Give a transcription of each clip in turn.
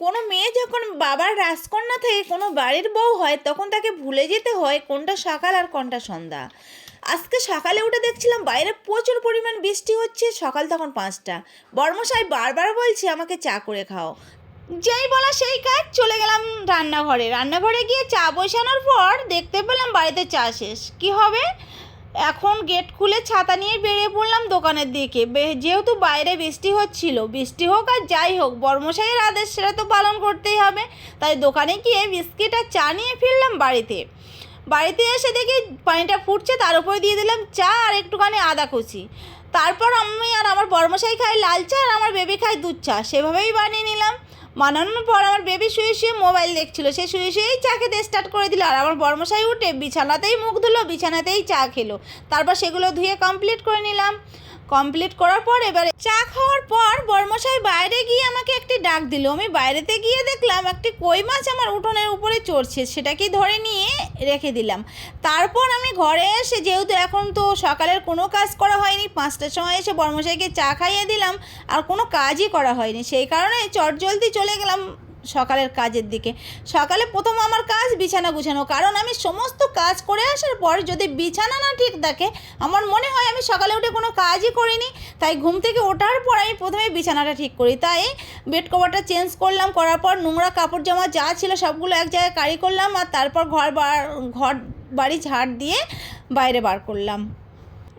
কোনো মেয়ে যখন বাবার রাজকন্যা থেকে কোনো বাড়ির বউ হয়, তখন তাকে ভুলে যেতে হয় কোনটা সকাল আর কোনটা সন্ধ্যা। আজকে সকালে উঠে দেখছিলাম বাইরে প্রচুর পরিমাণ বৃষ্টি হচ্ছে, সকাল তখন পাঁচটা। বর্মশাই বারবার বলছে, আমাকে চা করে খাও। যেই বলা সেই কাজ, চলে গেলাম রান্নাঘরে। রান্নাঘরে গিয়ে চা বসানোর পর দেখতে পেলাম বাড়িতে চা শেষ। কি হবে? এখন গেট খুলে ছাতা নিয়ে বেরিয়ে পড়লাম দোকানের দিকে। যেহেতু বাইরে বৃষ্টি হচ্ছিল, বৃষ্টি হোক আর যাই হোক, বর্মশাইয়ের আদেশ সেটা তো পালন করতেই হবে। তাই দোকানে গিয়ে বিস্কিট আর চা নিয়ে ফিরলাম বাড়িতে। বাড়িতে এসে দেখি পানিটা ফুটছে, তার উপরে দিয়ে দিলাম চা আর একটুখানি আদা কুচি। তারপর আমি আর আমার বর্মশাই খাই লাল চা আর আমার বেবি খাই দুধ চা। সেভাবেই বানিয়ে নিলাম। বানানোর পর আমার বেবি শুয়ে শুয়ে মোবাইল দেখছিল। সে শুয়ে শুয়েই চা খেতে স্টার্ট করে দিল। আর আমার বর্মশাই উঠে বিছানাতেই মুখ ধুলো, বিছানাতেই চা খেলো। তারপর সেগুলো ধুয়ে কমপ্লিট করে নিলাম। কমপ্লিট করার পর এবারে চা খাওয়ার পর বর্মশাই বাইরে গিয়ে আমাকে ডাক দিল। আমি বাইরেতে গিয়ে দেখলাম একটি কই মাছ আমার উঠোনের উপরে চড়ছে, সেটাকে ধরে নিয়ে রেখে দিলাম। তারপর আমি ঘরে এসে, যেহেতু এখন তো সকালের কোনো কাজ করা হয়নি, পাঁচটার সময় এসে বর্মশাইকে চা খাইয়ে দিলাম, আর কোনো কাজই করা হয়নি। সেই কারণে চটজলদি চলে গেলাম সকালের কাজের দিকে। সকালে প্রথম আমার কাজ বিছানা গুছানো, কারণ আমি সমস্ত কাজ করে আসার পর যদি বিছানা না ঠিক থাকে, আমার মনে হয় আমি সকালে উঠে কোনো কাজই করিনি। তাই ঘুম থেকে ওঠার পর আমি প্রথমে বিছানাটা ঠিক করি। তাই বেড কভারটা চেঞ্জ করলাম, করার পর নোংরা কাপড় জামা যা ছিল সবগুলো এক জায়গায় কারি করলাম আর তারপর ঘর ঘর বাড়ি ঝাড় দিয়ে বাইরে বার করলাম।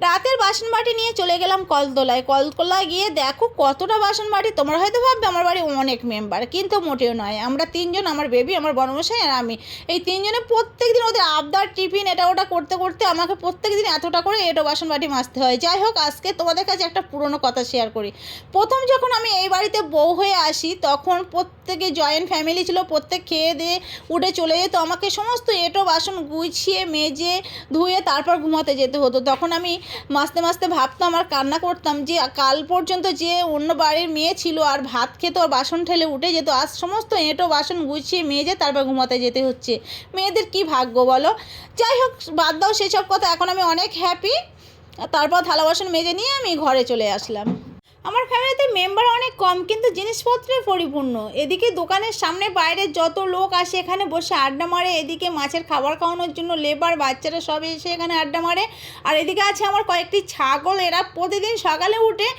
রাতের বাসন বাটি নিয়ে চলে গেলাম কলতলায়। কলতলায় গিয়ে দেখো কতটা বাসন বাটি তোমরা হয়তো ভাববে আমার বাড়ি অনেক মেম্বার কিন্তু মোটেও নয়। আমরা তিনজন, আমার বেবি আমার বনমশাই আর আমি। এই তিনজনে প্রত্যেক দিন ওদের আবদার, টিফিন, এটা ওটা করতে করতে আমাকে প্রত্যেক দিন এতটা করে এটা বাসন বাটি মাজতে হয়। যাই হোক, আজকে তোমাদের কাছে একটা পুরনো কথা শেয়ার করি। প্রথম যখন আমি এই বাড়িতে বউ হয়ে আসি, তখন প্রত্যেকে জয়েন্ট ফ্যামিলি ছিল, প্রত্যেক খেয়ে দিয়ে উঠে চলে যেত। আমাকে সমস্ত এটো বাসন গুছিয়ে, মেজে, ধুয়ে তারপর ঘুমাতে যেতে হতো। তখন আমি মাসতে মাসতে ভাবতাম আর কান্না করতাম যে, কাল পর্যন্ত যে অন্য বাড়ির মেয়ে ছিল আর ভাত খেত আর বাসন ঠেলে উঠে যেত, আজ সমস্ত এঁটো বাসন গুছিয়ে, মেজে তারপর ঘুমাতে যেতে হচ্ছে। মেয়েদের কি ভাগ্য বলো? যাই হোক, বাদ দাও সেসব কথা। এখন আমি অনেক হ্যাপি তারপর থালা বাসন মেজে নিয়ে আমি ঘরে চলে আসলাম। আমার ফ্যামিলিতে মেম্বার অনেক কম, কিন্তু জিনিসপত্রে পরিপূর্ণ। এদিকে দোকানের সামনে বাইরে যত লোক আসে, এখানে বসে আড্ডা মারে। এদিকে মাছের খাবার খাওয়ানোর জন্য লেবার বাচ্চারা সব এসে এখানে আড্ডা মারে। আর এদিকে আছে আমার কয়েকটি ছাগল। এরা প্রতিদিন সকালে উঠে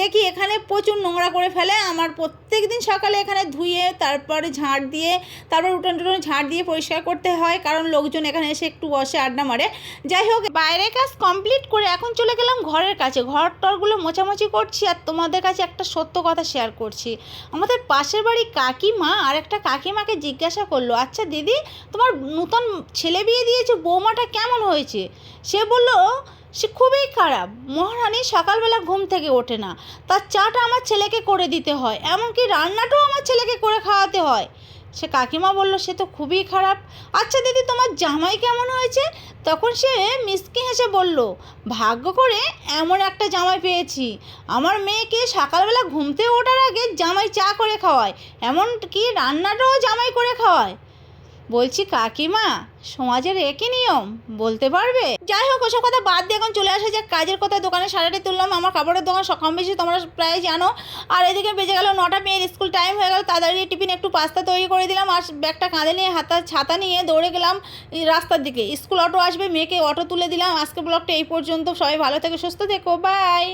দেখি এখানে প্রচুর নোংরা করে ফেলে। আমার প্রত্যেক দিন সকালে এখানে ধুয়ে, তারপরে ঝাড় দিয়ে, তারপর উঠোন টুটন ঝাড় দিয়ে পরিষ্কার করতে হয়। কারণ লোকজন এখানে এসে একটু বসে আড্ডা মারে। যাই হোক, বাইরের কাজ কমপ্লিট করে এখন চলে গেলাম ঘরের কাছে। ঘর টরগুলো মোছামুছি করছি। আর তোমাদের কাছে একটা সত্য কথা শেয়ার করছি। আমাদের পাশের বাড়ি কাকিমা আর একটা কাকিমাকে জিজ্ঞাসা করল আচ্ছা দিদি, তোমার নূতন ছেলে বিয়ে দিয়েছে, বৌমাটা কেমন হয়েছে? সে বলল, সে খুবই খারাপ। মহারানী সকালবেলা ঘুম থেকে ওঠে না। তার চাটা আমার ছেলেকে করে দিতে হয়, এমনকি রান্নাটাও আমার ছেলেকে করে খাওয়াতে হয়। সে কাকিমা বলল, সে তো খুবই খারাপ। আচ্ছা দিদি, তোমার জামাই কেমন হয়েছে? তখন সে মিসকে হেসে বলল, ভাগ্য করে এমন একটা জামাই পেয়েছি। আমার মেয়েকে সকালবেলা ঘুমতে ওঠার আগে জামাই চা করে খাওয়ায়। এমন কি রান্নাটাও জামাই করে খাওয়ায়? বলছি, কাকিমা, সমাজের একই নিয়ম, বলতে পারবে? যাই হোক, ওসব কথা বাদ দিয়ে এখন চলে আসে যে কাজের কথা দোকানে সারাটি তুললাম, আমার কাপড়ের দোকান কম বেশি, তোমরা প্রায় জানো। আর এদিকে বেজে গেল নটা, মেয়ের স্কুল টাইম হয়ে গেল, তাড়াতাড়ি টিফিন একটু পাস্তা তৈরি করে দিলাম, আর ব্যাগটা কাঁধে নিয়ে হাতা ছাতা নিয়ে দৌড়ে গেলাম রাস্তার দিকে। স্কুল অটো আসবে, মেয়েকে অটো তুলে দিলাম। আজকে ব্লগটা এই পর্যন্ত। সবাই ভালো থেকে, সুস্থ থেকো বাই